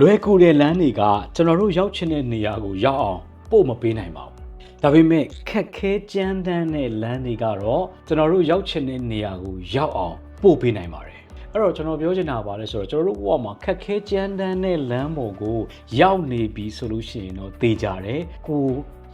လွယ်ကူတဲ့လမ်းတွေကကျွန်တော်တို့ရောက်ချင်တဲ့နေရာကိုရောက်အောင်ပို့မပေးနိုင်ပါဘူးဒါပေမဲ့ခက်ခဲကြမ်းတမ်းတဲ့လမ်းတွေကတော့ကျွန်တော်တို့ရောက်ချင်တဲ့နေရာကိုရောက်အောင်ပို့ပေးနိုင်ပါတယ်အဲ့တော့ကျွန်တော်ပြောချင်တာပါလဲဆိုတော့ကျွန်တော်တို့ဘဝမှာခက်ခဲကြမ်းတမ်းတဲ့လမ်းပေါ်ကိုရောက်နေပြီဆိုလို့ရှိရင်တော့တေးကြတယ်ကို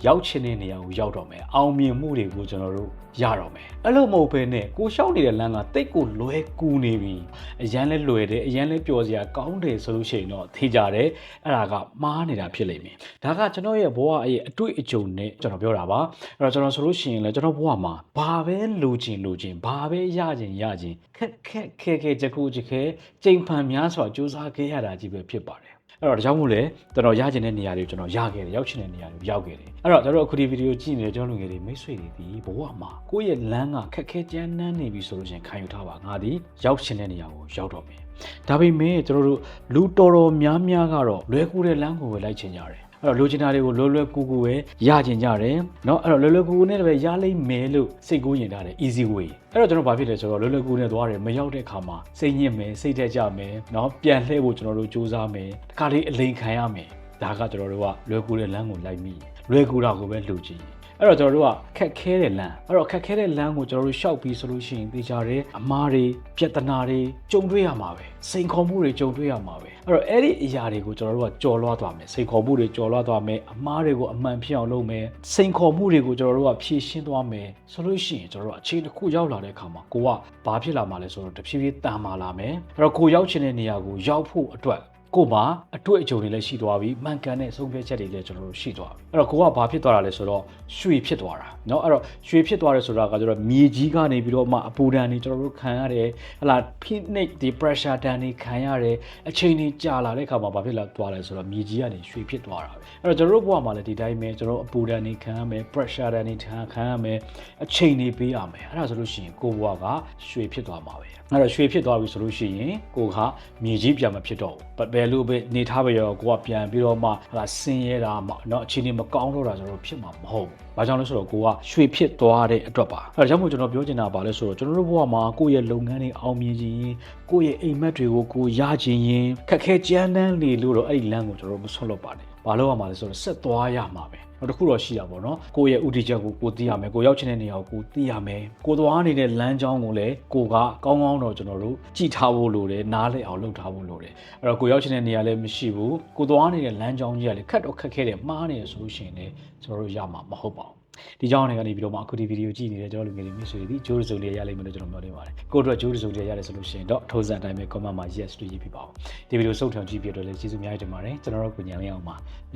ရောက်ချင်တဲ့နေရာကိုရောက်တော့မယ်အောင်မြင်မှုတွေကိုကျွန်တော်တို့ရတော့မယ်အဲ့လိုမဟုတ်ဘဲနဲ့ကိုရှောက်နေတဲ့လမ်းကတိတ်ကိုလွယ်ကူနေပြီအရန်လဲလွယ်တယ်အရန်လဲပျော်စရာကောင်းတယ်ဆိုလို့ရှိရင်တော့ထေးကြတယ်အဲ့ဒါကမှားနေတာဖြစ်လိမ့်မယ်ဒါကကျွန်တော်ရဲ့ဘဝရဲ့အတွေ့အကြုံနဲ့ကျွန်တော်ပြောတာပါအဲ့တော့ကျွန်တော်ဆိုလို့ရှိရင်လဲကျွန်တော်ဘဝမှာဘာပဲလိုချင်လိုချင်ဘာပဲရချင်ရချင်ခက်ခက်ခဲခဲကြက်ကူကြက်ခဲကြိမ်ဖန်များစွာစူးစမ်းခဲ့ရတာကြီးပဲဖြစ်ပါတယ် အဲ့တော့ဒါကြောင့်မို့လဲကျွန်တော်ရချင်တဲ့နေရာတွေကိုကျွန်တော်ရခဲ့တယ်ရောက်ချင်တဲ့နေရာတွေကိုရောက်ခဲ့တယ်အဲ့တော့ကျွန်တော်အခုဒီဗီဒီယိုကြည့်နေတဲ့ကျွန်တော်လူငယ်တွေမိတ်ဆွေတွေဒီဘဝမှာကိုယ့်ရဲ့လမ်းကခက်ခဲကြမ်းတမ်းနေပြီဆိုလို့ရှိရင်ခံယူထားပါငါဒီရောက်ချင်တဲ့နေရာကိုရောက်တော့မယ်ဒါပေမဲ့ကျွန်တော်တို့လူတော်တော်များများကတော့လွယ်ကူတဲ့လမ်းကိုပဲလိုက်ချင်ကြတယ် အဲ့တော့လိုချင်တာတွေကိုလွယ်လွယ်ကူကူပဲရချင်ကြတယ်เนาะအဲ့တော့လွယ်လွယ်ကူကူနဲ့လည်းပဲရလိမ့်မယ်လို့စိတ်ကူးရင်ထားတယ် easy way အဲ့တော့ကျွန်တော်ဘာဖြစ်လဲဆိုတော့လွယ်လွယ်ကူကူနဲ့သွားတယ်မရောက်တဲ့အခါမှာစိတ်ညစ်မယ်စိတ်ထက်ကြမယ်เนาะပြန်လှည့်ဖို့ကျွန်တော်တို့စူးစမ်းမယ်တစ်ခါလေးအလိန်ခံရမယ်ဒါကကျွန်တော်တို့ကလွယ်ကူတဲ့လမ်းကိုလိုက်မိလွယ်ကူတာကိုပဲလှူကြည့် အဲ့တော့ကျွန်တော်တို့ကခက်ခဲတဲ့လမ်းအဲ့တော့ခက်ခဲတဲ့လမ်းကိုကျွန်တော်တို့ရှောက်ပြီးဆိုလို့ရှိရင်သိကြတယ်အမားတွေပြဿနာတွေကြုံတွေ့ရမှာပဲစိန်ခေါ်မှုတွေကြုံတွေ့ရမှာပဲအဲ့တော့အဲ့ဒီအရာတွေကိုကျွန်တော်တို့ကကြော်လွှားသွားမယ်စိန်ခေါ်မှုတွေကြော်လွှားသွားမယ်အမားတွေကိုအမှန်ဖြစ်အောင်လုပ်မယ်စိန်ခေါ်မှုတွေကိုကျွန်တော်တို့ကဖြည့်ရှင်းသွားမယ်ဆိုလို့ရှိရင်ကျွန်တော်တို့အခြေတစ်ခုရောက်လာတဲ့အခါမှာကိုကဘာဖြစ်လာမှာလဲဆိုတော့တဖြည်းဖြည်းတန်မာလာမယ်အဲ့တော့ကိုရောက်ချင်တဲ့နေရာကိုရောက်ဖို့အတွက် ကို့မှာအတွေ့အကြုံတွေလည်းရှိသွားပြီမှန်ကန်တဲ့ဆုံးဖြတ်ချက်တွေလည်းကျွန်တော်တို့ရှိသွားပြီအဲ့တော့ကိုကဘာဖြစ်သွားတာလဲဆိုတော့ရွှေဖြစ်သွားတာเนาะအဲ့တော့ရွှေဖြစ်သွားတယ်ဆိုတာကကျတော့မြေကြီးကနေပြီးတော့မှအပူဒဏ်တွေကျွန်တော်တို့ခံရတယ်ဟလာဖိနှိပ်ဒီ pressure ဒဏ်တွေခံရတယ်အချိန်တွေကြာလာတဲ့အခါမှာဘာဖြစ်လာသွားလဲဆိုတော့မြေကြီးကနေရွှေဖြစ်သွားတာပဲအဲ့တော့ကျွန်တော်တို့ဘဝမှာလည်းဒီတိုင်းပဲကျွန်တော်တို့အပူဒဏ်တွေခံရမယ် pressure ဒဏ်တွေခံခံရမယ်အချိန်တွေပေးရမယ်အဲ့ဒါဆိုလို့ရှိရင်ကိုဘဝကရွှေဖြစ်သွားမှာပဲအဲ့တော့ရွှေဖြစ်သွားပြီဆိုလို့ရှိရင်ကိုကမြေကြီးပြန်မဖြစ်တော့ဘူးဘ ယ်လိုပဲနေထားပဲရောကိုကပြန်ပြီးတော့မှဟာဆင်းရဲတာမှเนาะအခြေအနေမကောင်းတော့တာဆိုတော့ဖြစ်မှာမဟုတ်ဘူး။ဘာကြောင့်လဲဆိုတော့ကိုကရွှေဖြစ်သွားတဲ့အတွက်ပါ။အဲဒါကြောင့်မို့ကျွန်တော်ပြောချင်တာပါလဲဆိုတော့ကျွန်တော်တို့ဘဝမှာကိုယ့်ရဲ့လုပ်ငန်းတွေအောင်မြင်ခြင်းရင်ကိုယ့်ရဲ့အိမ်မက်တွေကိုကိုရခြင်းရင်ခက်ခဲကြမ်းတမ်းလေလို့တော့အဲ့ဒီလမ်းကိုကျွန်တော်တို့မဆွတ်လို့ပါနဲ့။ဘာလို့ရမှာလဲဆိုတော့ဆက်သွားရမှာပဲ။ နောက်တစ်ခုတော့ရှိတာပေါ့နော်ကိုယ့်ရဲ့ဥတီချက်ကိုကိုသိရမယ်ကိုရောက်ချင်တဲ့နေရာကိုကိုသိရမယ်ကိုသွားနေတဲ့လမ်းကြောင်းကိုလည်းကိုကကောင်းကောင်းတော့ကျွန်တော်တို့ကြည့်ထားဖို့လိုတယ်နားလည်အောင်လုပ်ထားဖို့လိုတယ်အဲ့တော့ကိုရောက်ချင်တဲ့နေရာလည်းမရှိဘူးကိုသွားနေတဲ့လမ်းကြောင်းကြီးကလည်းခက်တော့ခက်ခဲတယ်မှားနေရဆိုလို့ရှိရင်လည်းကျွန်တော်တို့ရမှာမဟုတ်ပါဘူးဒီကြောင်းတွေကနေပြီးတော့မှအခုဒီဗီဒီယိုကြည့်နေတဲ့ကျွန်တော်လူငယ်တွေမိတ်ဆွေတွေဒီဂျိုးရစုံလေးရလိမ့်မယ်လို့ကျွန်တော်ပြောနေပါတယ်ကိုတို့ဂျိုးရစုံလေးရတယ်ဆိုလို့ရှိရင်တော့ထုံးစံအတိုင်းပဲ comment မှာ yes လို့ရေးပြပါဦးဒီဗီဒီယိုစုံထောင်ကြည့်ပြတော့လည်းကျေးဇူးအများကြီးတင်ပါတယ်ကျွန်တော်တို့ကိုညံလေးအောင်ပါ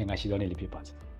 ငါရှိတော့နေလေးဖြစ်ပါစေ